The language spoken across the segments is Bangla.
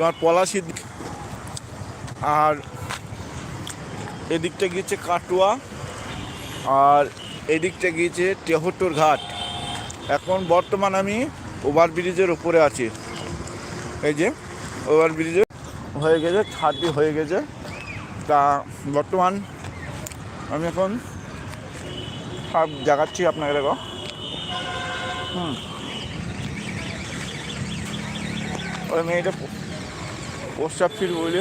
তোমার পলাশির দিক। আর এদিকটা গিয়েছে কাটুয়া, আর এদিকটা গিয়েছে টেহট্টুর ঘাট। এখন বর্তমান আমি ওভারব্রিজের উপরে আছি। এই যে ওভারব্রিজে হয়ে গেছে, ছাদটি হয়ে গেছে। তা বর্তমান আমি এখন সব জাগাচ্ছি আপনাকে, দেখো। হুম। ওই মেয়েটা প্রস্রাব ফিল বলে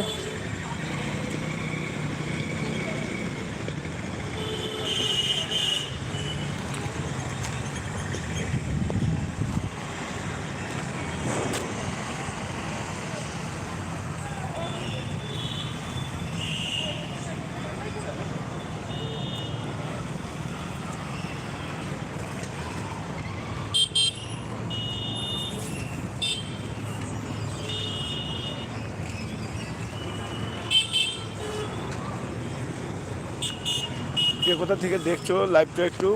কে কোথা থেকে দেখছ লাইভটা একটু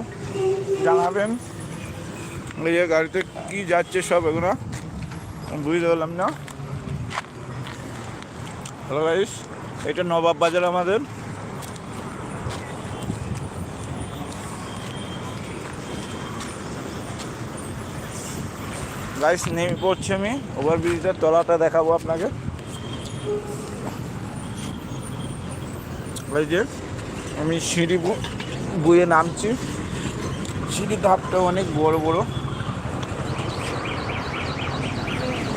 জানাবেন। এই যে গাড়িতে কি যাচ্ছে সব এগুলো বুঝতে পারলাম না। হ্যালো গাইস এটা নবাব বাজার আমাদের। গাইস নেমে পড়ছি আমি। ওভার ব্রিজের তলাটা দেখাবো আপনাকে। এই যে আমি সিঁড়ি বুয়ে নামছি। সিঁড়ি ধাপটা অনেক বড় বড়।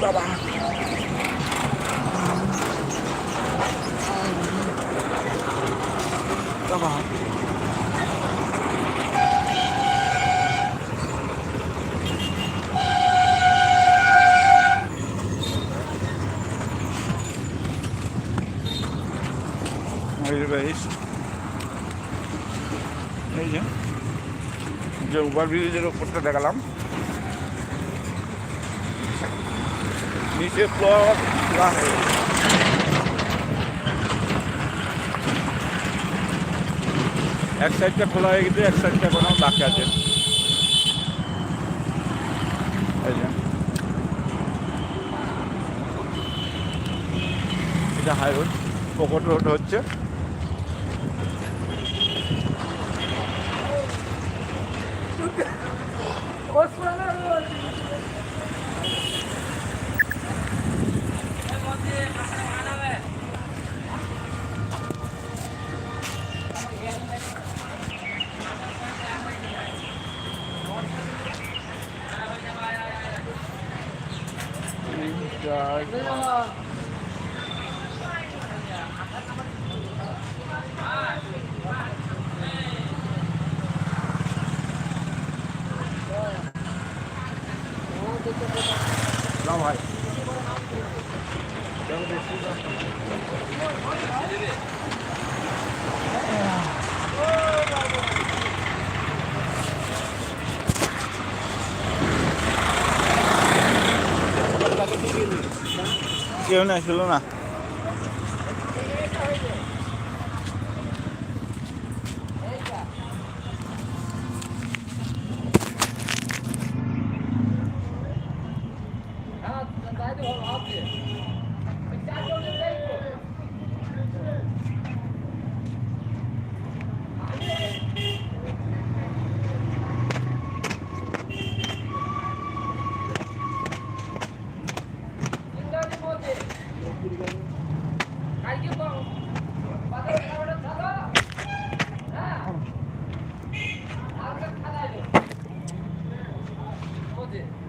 বাবা এই যে guys, এই যে যে ওভার ব্রিজের ওপরটা দেখালাম। নিচে এক সাইডটা খোলা হয়ে গেছে, এক সাইডটা কোনো বাকি আছে। এটা হাই রোড পকট রোড হচ্ছে। ভাই কেউ না ছিল না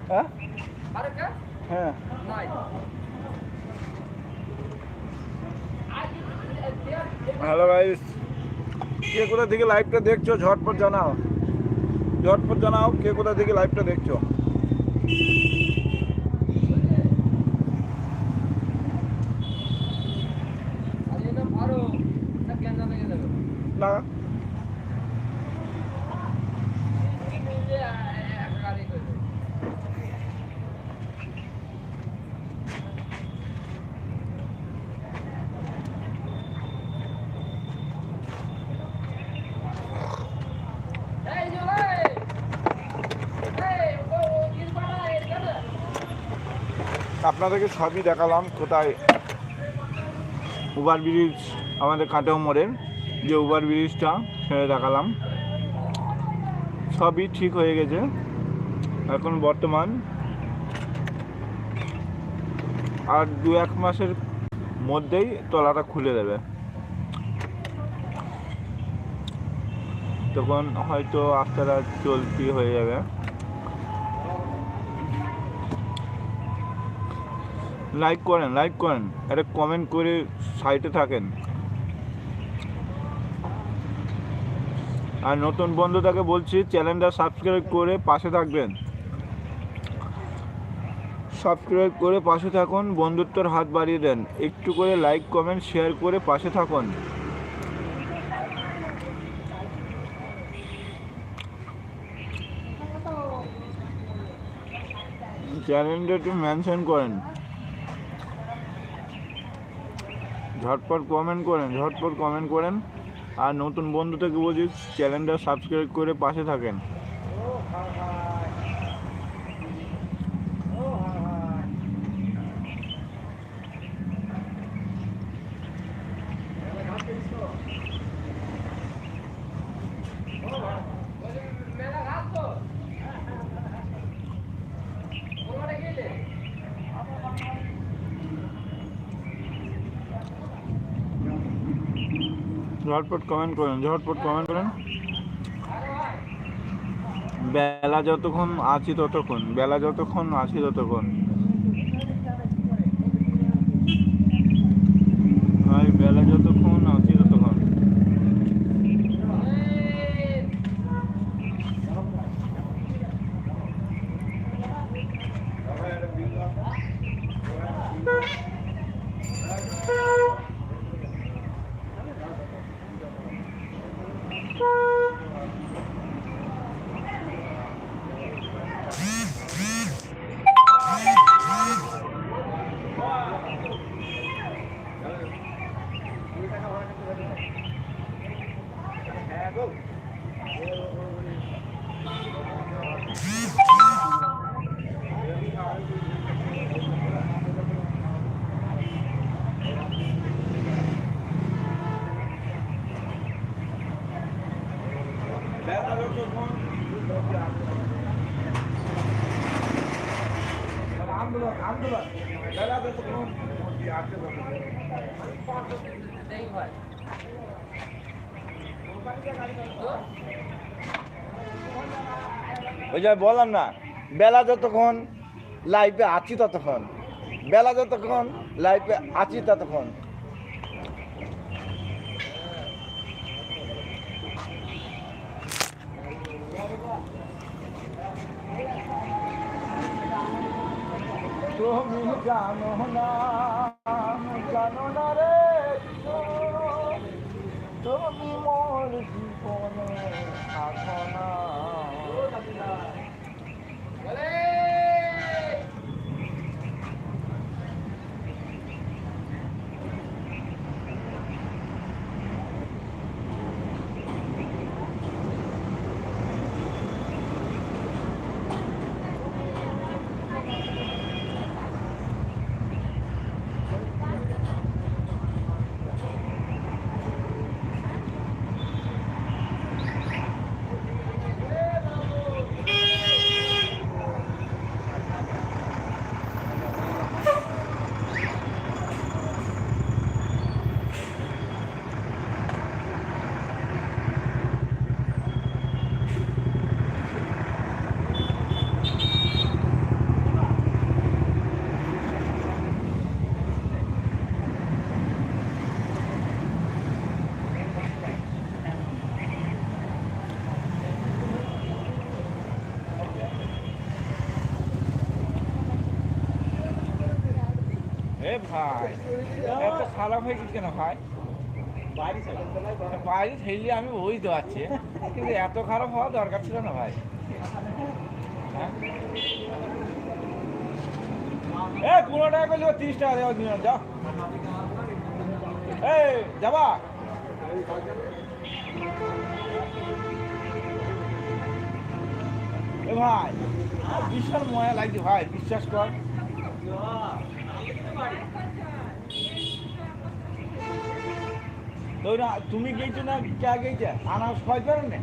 হ্যাঁ হ্যাঁ হ্যালো গাইস কে কোথা থেকে লাইভটা দেখছ? ঝটপট জানাও। ঝটপট জানাও কে কোথা থেকে লাইভটা দেখছ? আপনাদেরকে সবই দেখালাম কোথায় ওভার ব্রিজ আমাদের কাটেও মোড়ের যে ওভার ব্রিজটা সেটা দেখালাম। সবই ঠিক হয়ে গেছে। এখন বর্তমান আর দু এক মাসের মধ্যেই তলাটা খুলে দেবে। তখন হয়তো রাস্তাটা চলতি হয়ে যাবে। লাইক করেন লাইক করেন। একটা কমেন্ট করে সাইটে থাকেন। আর নতুন বন্ধুটাকে বলছি চ্যানেলটা সাবস্ক্রাইব করে পাশে থাকবেন। সাবস্ক্রাইব করে পাশে থাকুন, বন্ধুত্বর হাত বাড়িয়ে দেন। একটু করে লাইক কমেন্ট শেয়ার করে পাশে থাকুন। চ্যানেলটা একটু মেনশন করেন। ঝটপট কমেন্ট করেন, ঝটপট কমেন্ট করেন। আর নতুন বন্ধু থেকে বলছি চ্যানেলটা সাবস্ক্রাইব করে পাশে থাকেন। ঝটপট কমেন্ট করেন ঝটপট কমেন্ট করেন। বেলা যতক্ষণ আছি ততক্ষণ বেলা যতক্ষণ আছি ততক্ষণ ভাই বেলা যতক্ষণ আছি ততক্ষণ ওই যে বললাম না, বেলা যতক্ষণ লাইফে আছি ততক্ষণ, বেলা যতক্ষণ লাইফে আছি ততক্ষণ। তুমি জানো না জানো না রে তুমি মোর জীবনে থাকো এ ভাই এত খারাপ হয়ে গেছে কেন ভাই? বাইরে ঠেললে আমি বুঝতে পারছি কিন্তু এত খারাপ হওয়া দরকার ছিল না ভাই। হ্যাঁ? এ পনেরো টাকা করলে তিরিশ টাকা দেওয়া দিন যাও। এই যাবা? এ ভাই বিশাল মজা লাগছে ভাই বিশ্বাস কর। তুমি গেছো না, কে গেছে আনাজ খাই পারেন না?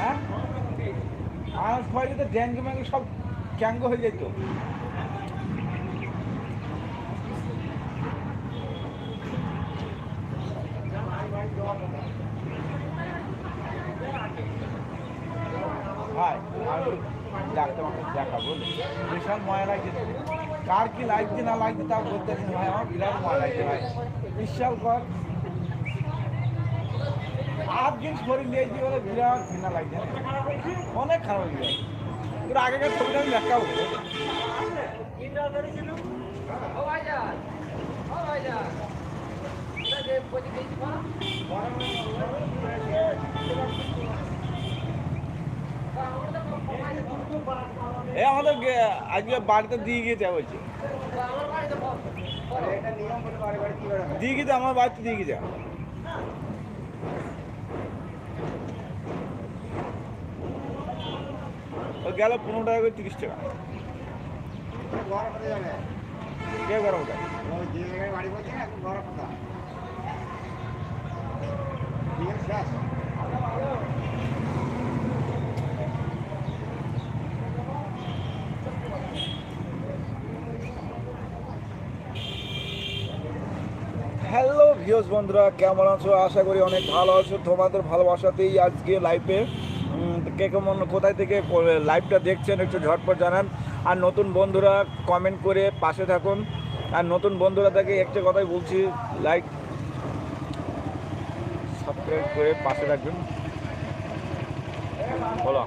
হ্যাঁ? আনাজ খাইলে তো ড্যাঙ্গে ম্যাঙ্গে সব ক্যাঙ্গ হয়ে যেত ভাই, আমি ডাক্তারকে দেখাবো। বিশাল ময়া লাগছে কার কি লাগছে না লাগছে তা বলতে ভাই, আমার বিরাট ময়া লাগছে ভাই। বিশাল কর আট দিন শরীর নিয়েছি বলে বিরাট ঘৃণা লাগছে অনেক খারাপ যায়। তোর আগেকার ছবিটা আমি দেখাবো। এ আমাদের আজকে বাড়িতে দিয়ে গিয়েছে বলছে। দিয়ে গেছে আমার বাড়িতে দিয়ে ও গেল পনেরো টাকা করে তিরিশ টাকা। কে গরম হ্যালো ভিউস বন্ধুরা, কেমন আছো? আশা করি অনেক ভালো আছো। তোমাদের ভালোবাসাতেই আজকে লাইভে কে কেমন, কোথায় থেকে লাইভটা দেখছেন একটু ঝটপট জানান। আর নতুন বন্ধুরা কমেন্ট করে পাশে থাকুন। আর নতুন বন্ধুরা থেকে একটা কথাই বলছি লাইক সাবস্ক্রাইব করে পাশে রাখবেন বলো।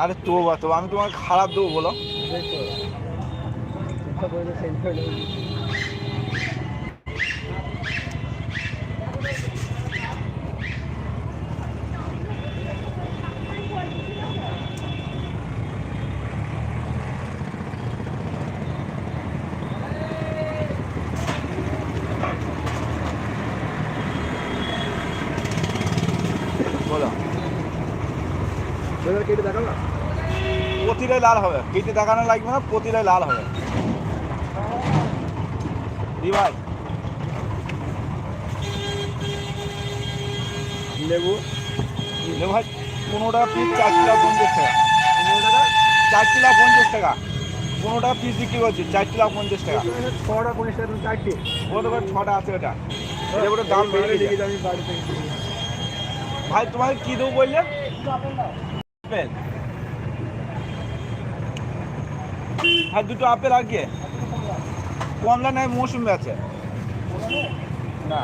আরে তো বা তো আমি তোমাকে খারাপ দেবো বলো কেটে দেখাও না প্রতিটাই লাল হবে। কেটে দেখানো লাগবে না প্রতিটাই লাল হবে। দি ভাই। লেবু। লে ভাই পনেরো টাকা পিস চার কিলো পঞ্চাশ টাকা। চার কিলো পঞ্চাশ টাকা। পনেরো টাকা পিস বিক্রি করছি চারটে লাখ পঞ্চাশ টাকা। ছটা পঞ্চাশ টাকা চারটে ওটা ছটা আছে ওটা ওটা দাম বেড়ে গেছে। আমি ভাই তোমাকে কি দেবো বললে? আপেল। হ্যাঁ দুটো আপেল আর কি কমলা নাই, মৌসুমি আছে। না।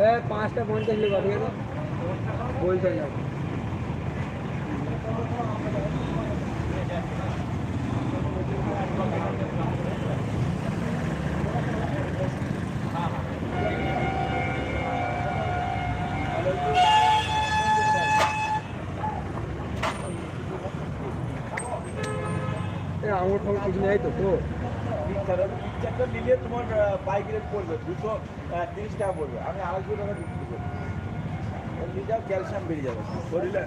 এ পাঁচটা পঞ্চাশ লিখা ঠিক আছে বলতে এ আঙুর কিছু নেই তো তো। পিকচারটা নিলে তোমার বাইক রেট পড়বে দুশো তিরিশ টাকা পড়বে। আমি আড়াইশো টাকা বিক্রি করব। নিয়ে যাও ক্যালসিয়াম বেরিয়ে যাবে। শরীরে?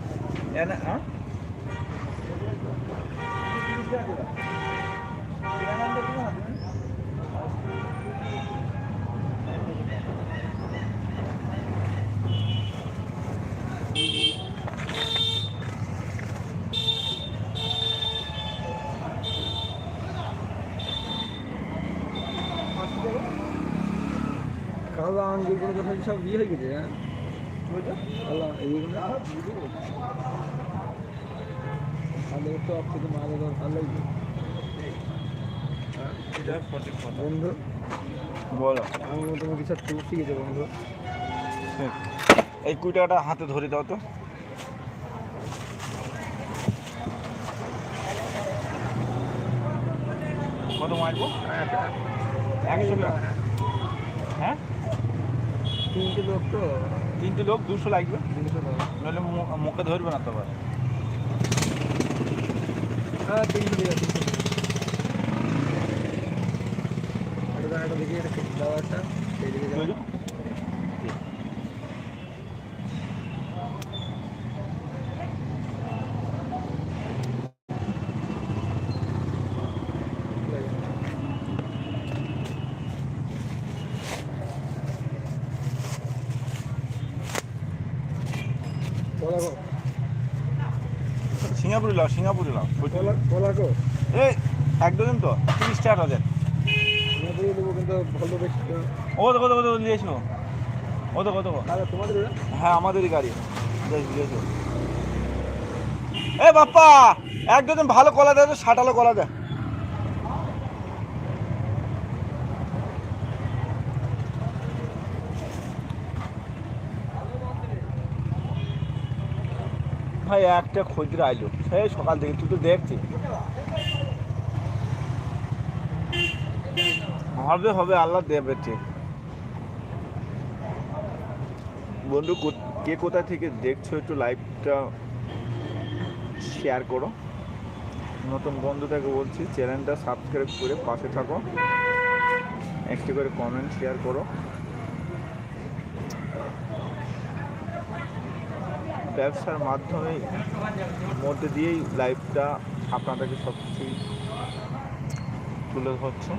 হ্যাঁ? তিরিশ টাকা দিলাম। তিরানব্বই দিবো না তুমি? আঙ্গুরগুলো কোথায় সব ইয়ে হয়ে গেছে হ্যাঁ? তো লাগবে বন্ধু বলো। আমার মতো কিছু উঠে গেছে বন্ধু। এই কুড়ি টাকাটা হাতে ধরে দাও তো। কত মারবো? একশো টাকা। হ্যাঁ তিনটে লোক তো? তিনটে লোক দুশো লাগবে। নাহলে মু- মুখে ধরবে না তোমার হ্যাঁ তিনটে দেখি এটা দাও একটা সেই দিকে যাও। বুঝলি? কলা গো সিঙ্গাপুরে লাও সিঙ্গাপুরে লাও এই এক ডজন তো তিরিশ টাকা ডজন ও দেখো দেখো দেখো নিয়ে এসো। ও দেখো দেখো। তোমাদের হ্যাঁ আমাদেরই গাড়ি। এ বাপ্পা এক ডজন ভালো কলা দেয় তো ষাটালো কলা দেয় ভাই, একটা খদ্দের আইলো সেই সকাল থেকে তুই তো দেখছি। হবে হবে, আল্লাহ দেবে ঠিক। বন্ধু, কো- কে কোথা থেকে দেখছ একটু লাইভটা শেয়ার করো। নতুন বন্ধুটাকে বলছি চ্যানেলটা সাবস্ক্রাইব করে পাশে থাকো। একটি করে কমেন্ট শেয়ার করো। ব্যবসার মাধ্যমে মধ্যে দিয়েই লাইফটা আপনাদেরকে সব কিছুই তুলে ধরছে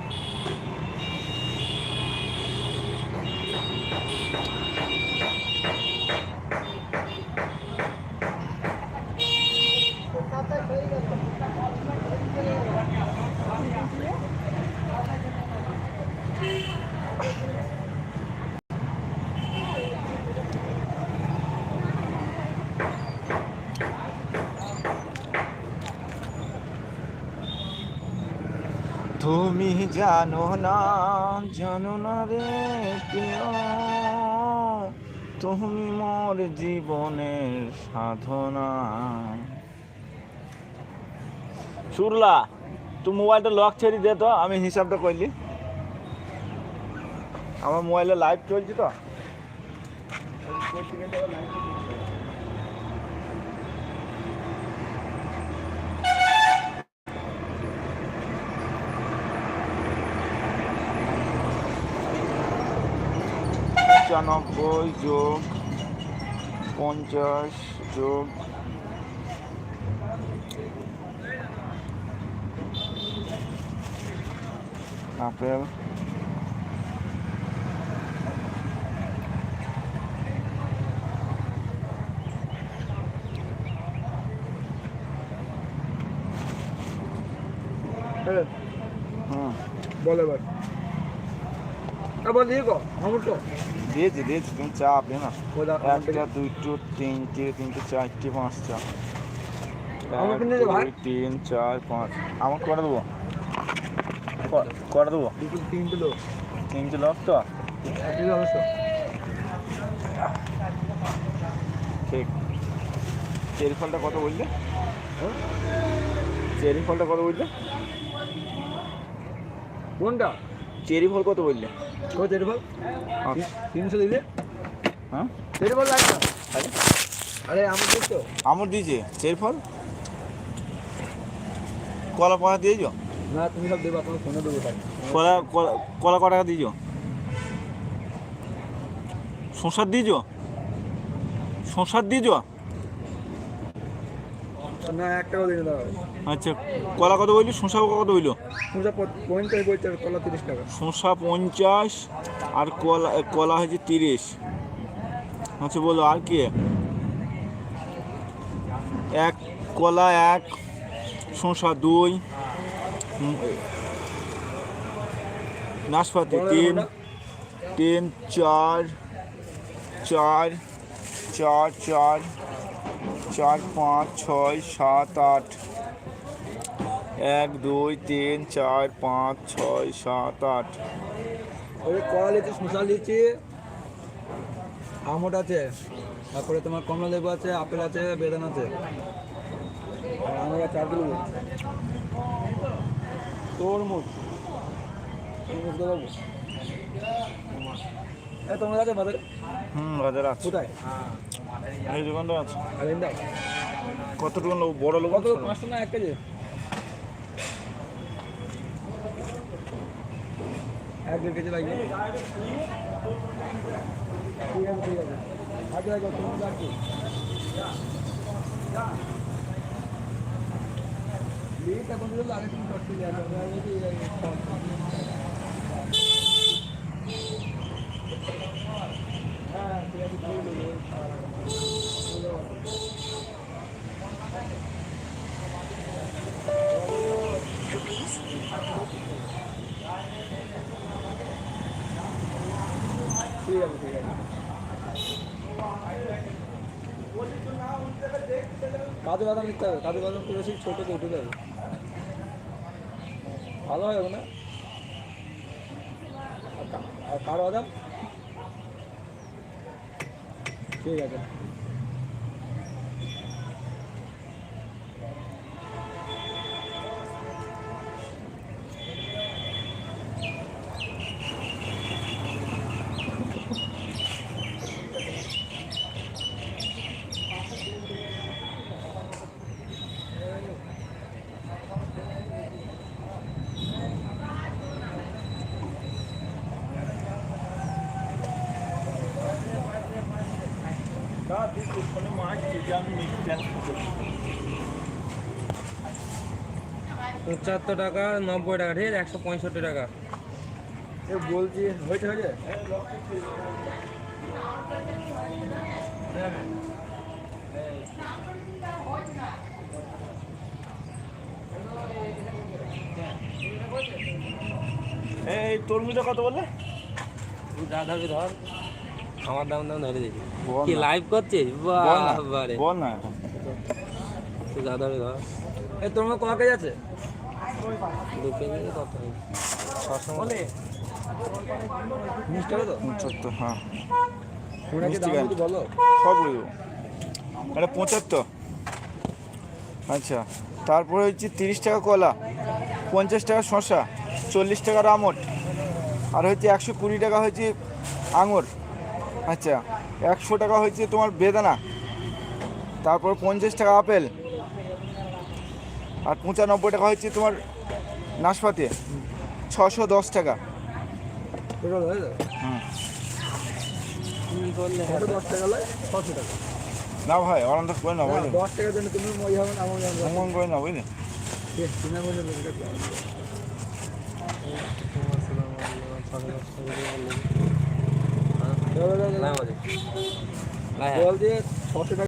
তুমি জানো না জানো না রে প্রিয় তুমি মোর জীবনের সাধনা। সুরলা, তুই মোবাইলটা লক ছেড়ে দে তো, আমি হিসাবটা করলি। আমার মোবাইলে লাইভ চলছে তো। পঁচানব্বই যোগ পঞ্চাশ যোগ আপেল বলে এবার। এবার দিয়ে গো তো। দিয়েছি দিয়েছি তুমি চাপ না। একটা দুটো তিনটে তিনটে চারটে পাঁচটা। তিন চার পাঁচ। আমার করে দেবো? করে দেবো? দুটো তিন তিনটে লোক তো? ঠিক। চেরি ফলটা কত বললে? চেরি ফলটা কত বললে? কোনটা? চেরি ফল কত বললে? কত তেরে বল। তিনশো হ্যাঁ? তেরে বল লাগবে আরে। আরে আমার দিয়েছে ফল? কলা কলা দিয়েছ? না তুমি সব দেবা তোমার ফোনে দেবো কলা কলা- কলা ক টাকা দিয়েছ? শসার দিয়েছ? শসার দিয়েছ? না এক টাকা দিনে দাও। আচ্ছা কলা কত বললি? শসা কত বলল? পূজা পয়েন্টাই বলছে কলা তিরিশ টাকা। শসা পঞ্চাশ আর কলা কলা হচ্ছে তিরিশ। আচ্ছা বলো আর কি? এক কলা এক শসা দুই নাশপাতি তিন তিন চার চার চার চার চার, পাঁচ, ছয়, সাত, আট। এক, দুই, তিন, চার, পাঁচ, ছয়, সাত, আট। ওই কলা লিচি শসা লিচি, আমট আছে। তারপরে তোমার কমলা লেবু আছে, আপেল আছে, বেদানা আছে। আর আমরা চার তরমুজ। এ তোমার কাছে বাজারে? হুম বাজার আছে। কোথায়? এই দোকানটা আছে। আর এই দাও কত দোকান লোক বড় লোক কত পাঁচশো না এক কেজি? এক দেড় কেজি লাগবে। ঠিক আছে ঠিক আছে। আগে আগে তুমি রাখি লিটা কোন আগে তুমি করতে যাবে আমি কি হ্যাঁ ঠিক আছে করে দেবো ঠিক আছে ঠিক আছে কাজু বাদাম নিতে হবে কাজু বাদাম করে সেই ছোটো কেটে দেবে ভালো হয় না আর 谢谢大家。কা- আর কারও বাদাম ঠিক আছে পঁচাত্তর টাকা নব্বই টাকা ঠিক আছে একশো পঁয়ষট্টি টাকা এ বলছি হয়েছে হয়েছে এই তরমুজটা কত বললে তুই যা ধরবি ধর আমার দাম দাম ধরে দেখি। বল কি লাইভ করছিস বল না। বাহ বারে বল না। তুই যা ধরবি ধর এ তোর মধ্যে কলা কেজি আছে দু কেজি কত ছশো। মিষ্টি তো? পঁচাত্তর হ্যাঁ। বলো। সব বলব। এটা পঁচাত্তর। আচ্ছা। তারপরে হচ্ছে তিরিশ টাকা কলা পঞ্চাশ টাকা শশা চল্লিশ টাকা আমট আর হচ্ছে একশো কুড়ি টাকা হচ্ছে আঙুর। আচ্ছা একশো টাকা হয়েছে তোমার বেদানা, তারপর পঞ্চাশ টাকা আপেল, আর পঁচানব্বই টাকা হচ্ছে তোমার নাশপাতি, ছশো দশ টাকা। না ভাই, অনন্ত করে না বুঝলি দশ টাকার জন্য তুমি ভ্রমণ করে না বুঝলি? বলে দেবে না, আমাদের। না, হ্যাঁ। বল দিয়ে ছশো টাকা